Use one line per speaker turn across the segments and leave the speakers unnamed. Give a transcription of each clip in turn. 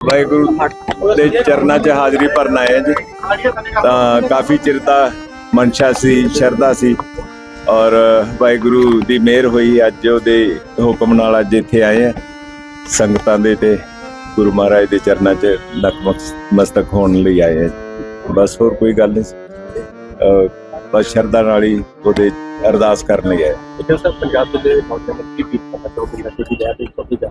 ਵਾਹਿਗੁਰੂ ਦੇ ਚਰਨਾਂ 'ਚ ਹਾਜ਼ਰੀ ਭਰਨ ਆਏ ਜੀ। ਤਾਂ ਕਾਫੀ ਚਿਰ ਦਾ ਮਨਸ਼ਾ ਸੀ, ਸ਼ਰਧਾ ਸੀ ਔਰ ਵਾਹਿਗੁਰੂ ਦੀ ਮਿਹਰ ਹੋਈ, ਅੱਜ ਉਹਦੇ ਹੁਕਮ ਨਾਲ ਅੱਜ ਇੱਥੇ ਆਏ ਆ ਸੰਗਤਾਂ ਦੇ ਤੇ ਗੁਰੂ ਮਹਾਰਾਜ ਦੇ ਚਰਨਾਂ 'ਚ ਨਤਮਸਤਕ ਹੋਣ ਲਈ ਆਏ ਆ ਬਸ ਹੋਰ ਕੋਈ ਗੱਲ ਨਹੀਂ। ਬਸ ਸ਼ਰਧਾ ਨਾਲ ਹੀ ਉਹਦੇ ਅਰਦਾਸ ਕਰਨ ਲਈ ਆਏ
ਪੰਜਾਬ ਦੇ ਨੌਜਵਾਨ ਕੀ ਕੀ ਪਤਾ ਚੋਕੀ ਦਾ ਕੋਈ ਜਾ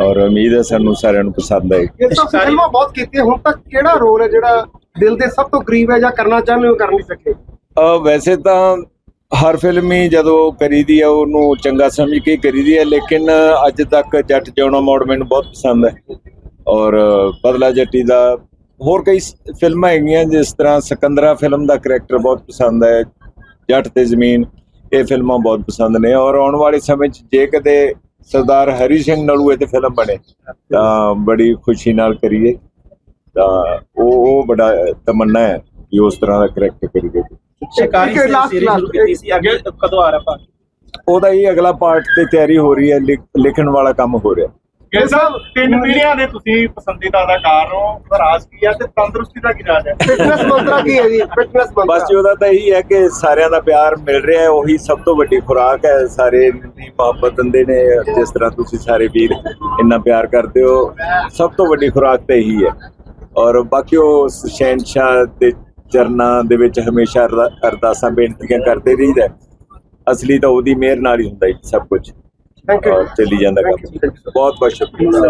ਔਰ ਉਮੀਦ ਹੈ ਸਾਨੂੰ ਸਾਰਿਆਂ ਨੂੰ ਪਸੰਦ ਆਏਗੀ।
ਇਹ ਤਾਂ ਫਿਲਮਾਂ ਬਹੁਤ ਕੀਤੀਆਂ ਹੁਣ ਤੱਕ ਕਿਹੜਾ ਰੋਲ ਹੈ ਜਿਹੜਾ ਦਿਲ ਦੇ ਸਭ ਤੋਂ ਕਰੀਬ ਹੈ ਜਾਂ ਕਰਨਾ ਚਾਹੁੰਦੇ ਹੋ ਕਰ ਨਹੀਂ ਸਕੇ?
ਅ ਵੈਸੇ ਤਾਂ ਹਰ ਫਿਲਮ ਹੀ ਜਦੋਂ ਕਰੀਦੀ ਹੈ ਉਹਨੂੰ ਚੰਗਾ ਸਮਝ ਕੇ ਕਰੀਦੀ ਹੈ ਲੇਕਿਨ ਅੱਜ ਤੱਕ ਜੱਟ ਜਿਉਣਾ ਮੋੜ ਮੈਨੂੰ ਬਹੁਤ ਪਸੰਦ ਹੈ। ਔਰ ਬਦਲਾ ਜੱਟੀ ਦਾ ਹੋਰ ਕਈ ਫਿਲਮਾਂ ਹੈਗੀਆਂ ਜਿਸ ਤਰ੍ਹਾਂ ਸਿਕੰਦਰਾ ਫਿਲਮ ਦਾ ਕਰੈਕਟਰ ਬਹੁਤ ਪਸੰਦ ਹੈ ਜੱਟ ਤੇ ਜ਼ਮੀਨ ਇਹ ਫਿਲਮਾਂ ਬਹੁਤ ਪਸੰਦ ਨੇ। ਔਰ ਆਉਣ ਵਾਲੇ ਸਮੇਂ 'ਚ ਜੇ ਕਦੇ ਸਰਦਾਰ ਹਰੀ ਸਿੰਘ ਨਲੂਏ ਤੇ ਫਿਲਮ ਬਣੇ। ਤਾਂ ਬੜੀ ਖੁਸ਼ੀ ਨਾਲ ਕਰੀਏ। ਤਾਂ ਉਹ ਉਹ ਬੜਾ ਤਮੰਨਾ ਹੈ ਕਿ ਉਸ ਤਰ੍ਹਾਂ ਦਾ ਕਰੈਕਟਰ ਕਰੀਏ
ਸ਼ਿਕਾਰੀ ਸੀਰੀਜ਼ ਸ਼ੁਰੂ ਕੀਤੀ ਸੀ? ਅੱਗੇ ਕਦੋਂ ਆ ਰਿਹਾ ਭਾਗ
ਉਹਦਾ ਹੀ ਅਗਲਾ ਪਾਰਟ ਤੇ ਤਿਆਰੀ ਹੋ ਰਹੀ ਹੈ ਲਿਖ- ਲਿਖਣ ਵਾਲਾ ਕੰਮ ਹੋ ਰਿਹਾ।
ਗਿੱਲ ਸਾਹਿਬ ਤਿੰਨ ਪੀੜ੍ਹੀਆਂ ਦੇ ਤੁਸੀਂ ਪਸੰਦੀਦਾ ਅਦਾਕਾਰ ਹੋ ਰਾਜ ਕੀ ਹੈ ਤੇ ਤੰਦਰੁਸਤੀ ਦਾ ਕੀ ਰਾਜ ਹੈ?
ਫਿਟਨੈਸ ਮੰਤਰਾ ਕੀ ਹੈ ਜੀ? ਫਿਟਨੈਸ
ਬਸ
ਮੰਤਰਾ
ਜੀ ਉਹਦਾ ਤਾਂ ਇਹੀ ਹੈ ਕਿ ਸਾਰਿਆਂ ਦਾ ਪਿਆਰ ਮਿਲ ਰਿਹਾ ਹੈ ਉਹੀ ਸਭ ਤੋਂ ਵੱਡੀ ਖੁਰਾਕ ਹੈ। ਸਾਰੇ ਦੀ ਮੁਹੱਬਤ ਦਿੰਦੇ ਨੇ ਜਿਸ ਤਰ੍ਹਾਂ ਤੁਸੀਂ ਸਾਰੇ ਵੀਰ ਇੰਨਾ ਪਿਆਰ ਕਰਦੇ ਹੋ ਸਭ ਤੋਂ ਵੱਡੀ ਖੁਰਾਕ ਤਾਂ ਇਹੀ ਹੈ। ਔਰ ਬਾਕੀ ਉਹ ਸ਼ਹਿਨशाह ਦੇ ਚਰਨਾਂ ਦੇ ਵਿੱਚ ਹਮੇਸ਼ਾ ਅਰਦਾ- ਅਰਦਾਸਾਂ ਬੇਨਤੀਆਂ ਕਰਦੇ ਰਹੀਦਾ। ਅਸਲੀ ਤਾਂ ਉਹਦੀ ਮਿਹਰ ਨਾਲ ਹੀ ਹੁੰਦਾ ਹੈ ਸਭ ਕੁਝ ਔਰ ਚੱਲੀ ਜਾਂਦਾ. ਕੰਮ। ਬਹੁਤ ਬਹੁਤ ਸ਼ੁਕਰੀਆ।